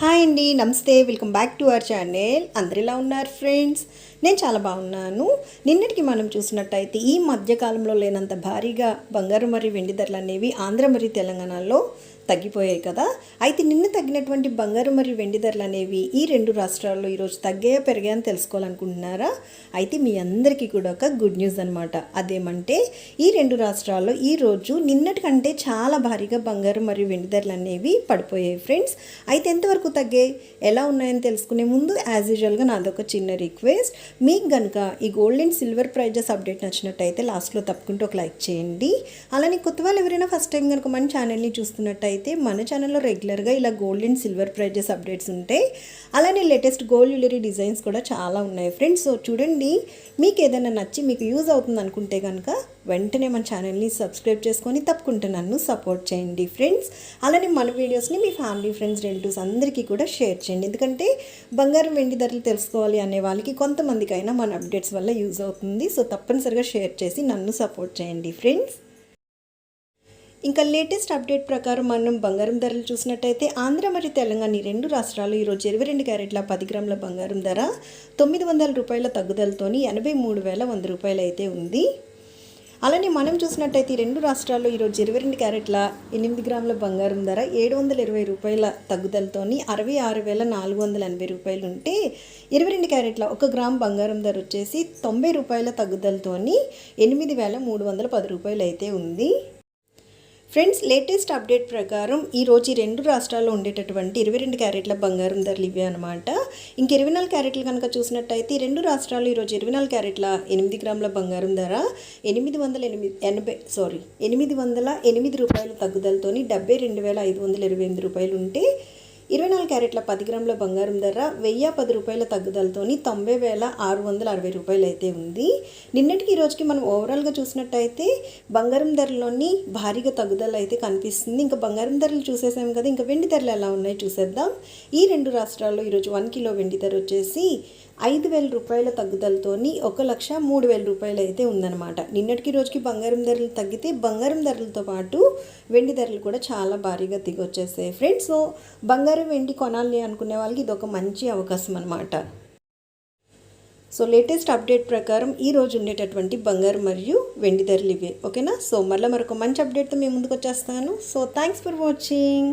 Hi అండి నమస్తే. Welcome back to our channel. అందరు ఎలా ఉన్నారు ఫ్రెండ్స్? నేను చాలా బాగున్నాను. నిన్నటికి మనం చూసినట్టయితే ఈ మధ్యకాలంలో లేనంత భారీగా బంగారు మరియు వెండి ధరలు అనేవి ఆంధ్ర మరియు తెలంగాణలో తగ్గిపోయాయి కదా. అయితే నిన్న తగ్గినటువంటి బంగారు మరియు వెండి ధరలు అనేవి ఈ రెండు రాష్ట్రాల్లో ఈరోజు తగ్గాయా పెరిగాయని తెలుసుకోవాలనుకుంటున్నారా? అయితే మీ అందరికీ కూడా ఒక గుడ్ న్యూస్ అనమాట అదేమంటే ఈ రెండు రాష్ట్రాల్లో ఈ రోజు నిన్నటి కంటే చాలా భారీగా బంగారు మరియు వెండి ధరలు అనేవి పడిపోయాయి ఫ్రెండ్స్ అయితే ఎంతవరకు తగ్గాయి? ఎలా ఉన్నాయని తెలుసుకునే ముందు యాజ్ యూజువల్గా నాదొక చిన్న రిక్వెస్ట్ మీకు కనుక ఈ gold and silver prices update నచ్చినట్టయితే లాస్ట్లో తప్పుకుంటూ ఒక లైక్ చేయండి. అలానే కొత్త వాళ్ళు ఎవరైనా ఫస్ట్ టైం కనుక మన ఛానల్ని చూస్తున్నట్టయితే అయితే మన ఛానల్లో రెగ్యులర్గా ఇలా gold and silver prices updates ఉంటాయి. అలానే లేటెస్ట్ గోల్డ్ జ్యువెలరీ డిజైన్స్ కూడా చాలా ఉన్నాయి. ఫ్రెండ్స్ సో చూడండి మీకు ఏదైనా నచ్చి మీకు యూజ్ అవుతుంది అనుకుంటే కనుక వెంటనే మన ఛానల్ని సబ్స్క్రైబ్ చేసుకొని తప్పకుండా నన్ను సపోర్ట్ చేయండి. ఫ్రెండ్స్ అలానే మన వీడియోస్ని మీ ఫ్యామిలీ ఫ్రెండ్స్ రిలేటివ్స్ అందరికీ కూడా షేర్ చేయండి. ఎందుకంటే బంగారం వెండి ధరలు తెలుసుకోవాలి అనే వాళ్ళకి కొంతమందికైనా మన అప్డేట్స్ వల్ల యూజ్ అవుతుంది. సో తప్పనిసరిగా షేర్ చేసి నన్ను సపోర్ట్ చేయండి. ఫ్రెండ్స్ ఇంకా లేటెస్ట్ అప్డేట్ ప్రకారం మనం బంగారం ధరలు చూసినట్టయితే ఆంధ్ర మరియు తెలంగాణ ఈ రెండు రాష్ట్రాలు ఈరోజు ఇరవై రెండు క్యారెట్ల పది గ్రాముల బంగారం ధర తొమ్మిది వందల రూపాయల తగ్గుదలతోని ఎనభై మూడు వేల వంద రూపాయలు అయితే ఉంది. అలానే మనం చూసినట్టయితే ఈ రెండు రాష్ట్రాల్లో ఈరోజు ఇరవై రెండు క్యారెట్ల ఎనిమిది గ్రాముల బంగారం ధర ఏడు వందల ఇరవై రూపాయల తగ్గుదలతోని అరవై ఆరు వేల నాలుగు వందల ఎనభై రూపాయలు ఉంటే ఇరవై రెండు క్యారెట్ల ఒక గ్రామ్ బంగారం ధర వచ్చేసి తొంభై రూపాయల తగ్గుదలతోని ఎనిమిది వేల మూడు వందల పది రూపాయలు అయితే ఉంది. ఫ్రెండ్స్ లేటెస్ట్ అప్డేట్ ప్రకారం ఈరోజు ఈ రెండు రాష్ట్రాల్లో ఉండేటటువంటి ఇరవై రెండు క్యారెట్ల బంగారం ధరలు ఇవే అనమాట ఇంక ఇరవై నాలుగు క్యారెట్లు కనుక చూసినట్టయితే ఈ రెండు రాష్ట్రాలు ఈరోజు ఇరవై నాలుగు క్యారెట్ల ఎనిమిది గ్రాముల బంగారం ధర ఎనిమిది వందల ఎనిమిది ఎనభై సారీ ఎనిమిది వందల ఎనిమిది రూపాయల తగ్గుదలతోని డెబ్బై రెండు వేల ఐదు వందల ఇరవై ఎనిమిది రూపాయలు ఉంటే ఇరవై నాలుగు క్యారెట్ల పది గ్రాముల బంగారం ధర వెయ్యి పది రూపాయల తగ్గుదలతోని తొంభై వేల ఆరు వందల అరవై రూపాయలు అయితే ఉంది. నిన్నటికి ఈ రోజుకి మనం ఓవరాల్గా చూసినట్టయితే బంగారం ధరలోని భారీగా తగ్గుదల అయితే కనిపిస్తుంది. ఇంకా బంగారం ధరలు చూసేసాం కదా ఇంకా వెండి ధరలు ఎలా ఉన్నాయో చూసేద్దాం. ఈ రెండు రాష్ట్రాల్లో ఈరోజు వన్ కిలో వెండి ధర వచ్చేసి ఐదు వేల రూపాయల తగ్గుదలతోని ఒక లక్ష మూడు వేల రూపాయలు అయితే ఉందన్నమాట. నిన్నటికి రోజుకి బంగారం ధరలు తగ్గితే బంగారం ధరలతో పాటు వెండి ధరలు కూడా చాలా భారీగా దిగొచ్చేసాయి. ఫ్రెండ్స్ బంగారం బంగారం వెండి కొనాలి అనుకునే వాళ్ళకి ఇది ఒక మంచి అవకాశం అనమాట సో లేటెస్ట్ అప్డేట్ ప్రకారం ఈ రోజు ఉండేటటువంటి బంగారు మరియు వెండి ధరలు ఇవే. ఓకేనా? సో మళ్ళీ మరొక మంచి అప్డేట్తో మేము ముందుకు వచ్చేస్తాను. So thanks for watching